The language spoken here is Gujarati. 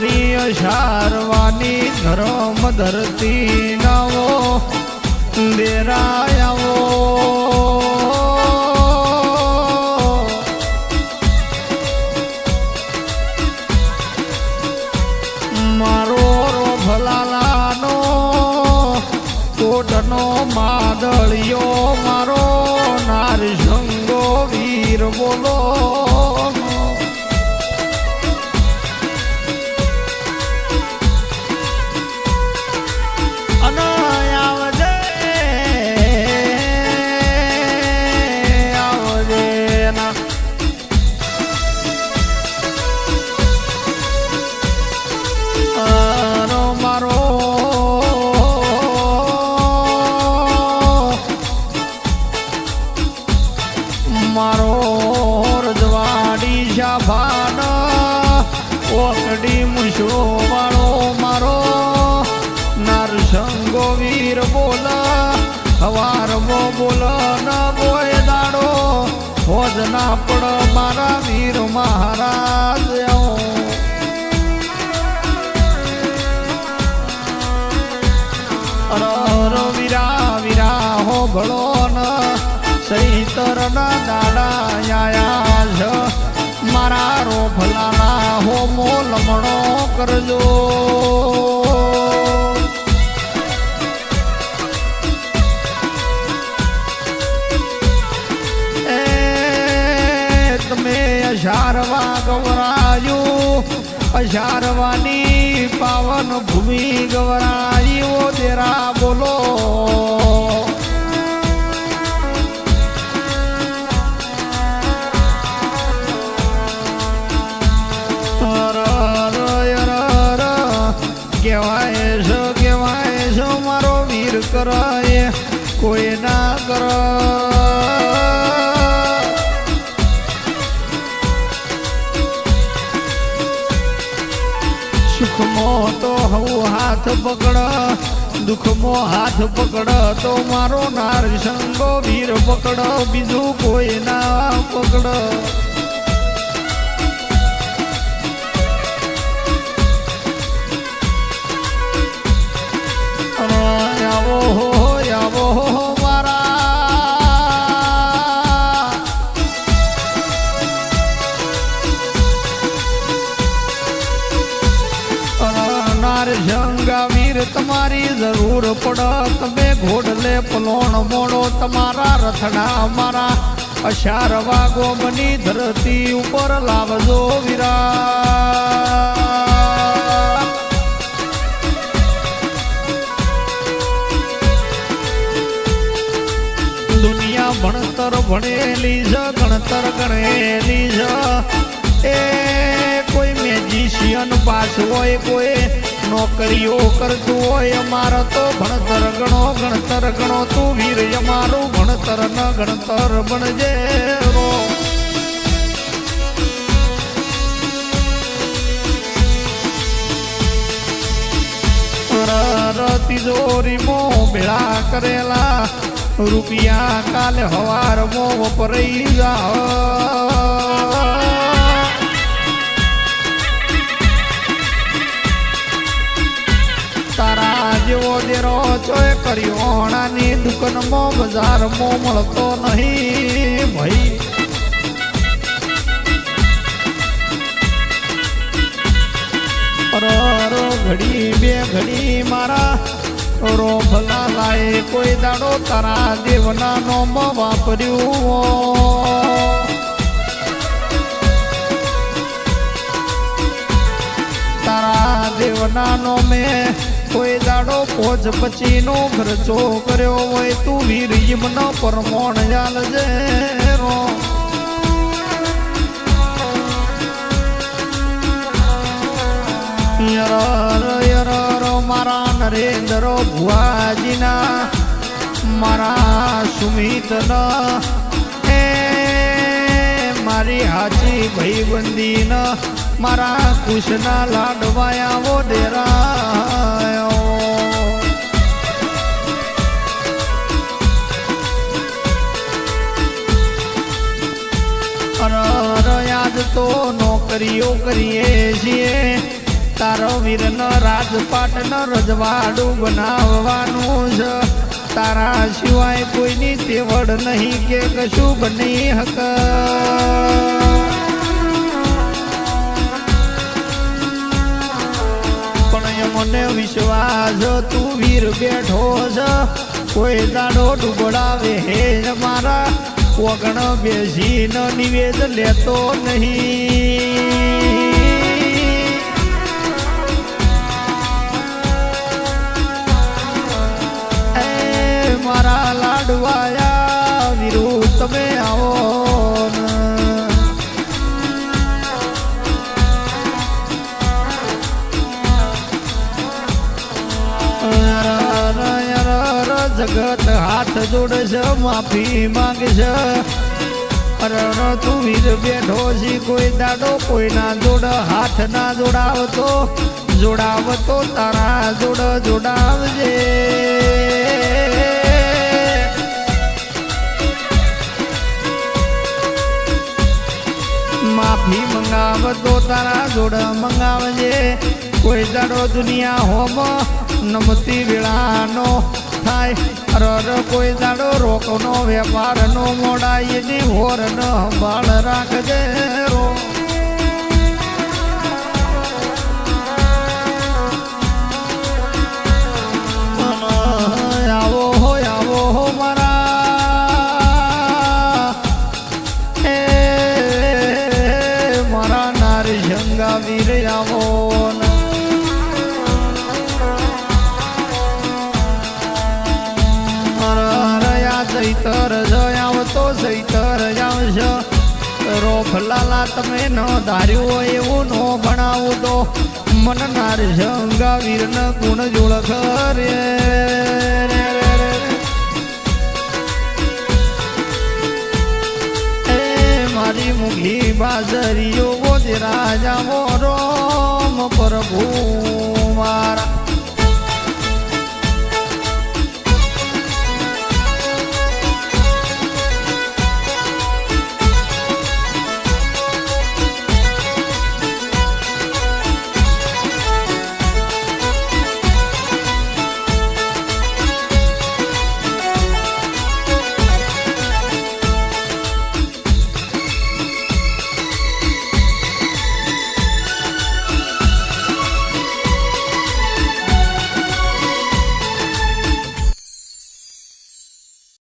મારી અશારવાની ધર્મ ધરતી નવો દેરાયાવો મારો રોભલાલાનો કોટનો માદળિયો મારો નારસંગો વીર બોલો. નરસંગો વીર બોલા હવાર મો બોલ, ન બોય દાડો. હોજ ના પડ મારા વીર મહારાજ અરર વીરા વીરા હો ભળો ન સૈતર ના દાડા આયા મારા રોફલાના હો મો લમણો કરજો. અશારવા ગવરાયું. અશારવાની પાવન ભૂમિ ગવરાયો. તેરા બોલો. કહેવાય છે કહેવાય છે, મારો વીર કરાય. કોઈ ના કર સુખમો તો હું હાથ પકડ, દુઃખમો હાથ પકડ, તો મારો નાર સંગો વીર પકડ, બીજું કોઈ ના પકડ. નાર જંગા વીર તમારી જરૂર પડ તમે ઘોડલે પલોણ મોડો, તમારા રથડા મારા. અશાર વાગો બની ધરતી ઉપર લાવજો વીરા દુનિયા ભણતર ભણેલી જ, ગણતર ગણેલી જ. એ કોઈ મેજિશિયન પાસ હોય કોઈ નોકરીઓ કરતું હોય અમારો તો ભણતર ગણો, ગણતર ગણો તું વીર અમારું ભણતર ન ગણતર બનજે રો. મો ભેળા કરેલા, રૂપિયા કાલે હવાર મો વપરાઈ જા જેવો દેરો ચોય કરિયોણાની દુકાનમાં બજારમાં મળતો નહીં ભાઈ. અરર ઘડી બે ઘડી મારા રોફલા લાય કોઈ દાડો તારા દેવના નોમ વાપર્યું. તારા દેવના નો મેં કોઈ દાડો પોચ પછીનો ખર્ચો કર્યો હોય તું વીર યમનો પરમોણ જાલજે રો. મારા નરેન્દ્ર ભુવાજીના, મારા સુમિતના, એ મારી હાચી ભાઈબંધીન, મારા કુશના લાડવાયા વો નોકરીઓ કરીએ છીએ. તારો વીરન રાજપાટ ન રજવાડું બનાવવાનું છે. તારા સિવાય કોઈની તેવડ નહીં કે કશું બની હક. પણ મને વિશ્વાસ, તું વીર બેઠો છે. કોઈ દાડો ડૂબડાવે હે મારા વગણ બેસીને નિવેદ લેતો નહીં. મારા લાડવાયા વિરુદ્ધ તમે આવો હાથ જોડશે, માફી માંગશે. અરર તું વીર બેઠો છે, કોઈ દાડો કોઈના જોડ હાથ ના જોડાવતો. જોડાવતો તારા જોડ જોડાવજે. માફી મંગાવતો તારા જોડ મંગાવજે. કોઈ દાડો દુનિયા હોમ નમતી વેળાનો થાય. અરર કોઈ દાડો રોકનો મોડાઈ ની હોર ન સંભાળ રાખજે રો આવો હો આવો હો મારા એ, મારા નારી શંગા વીર આવો ને. રોફલાલા તમે ન ધાર્યું હોય એવું નો ભણાવું તો મન નાર શંગા વીર ન ગુણ જોડખ રે રે રે રે. એ મારી મુખી બાજરીઓ ગોદી રાજા મોરોમ પ્રભુ મારા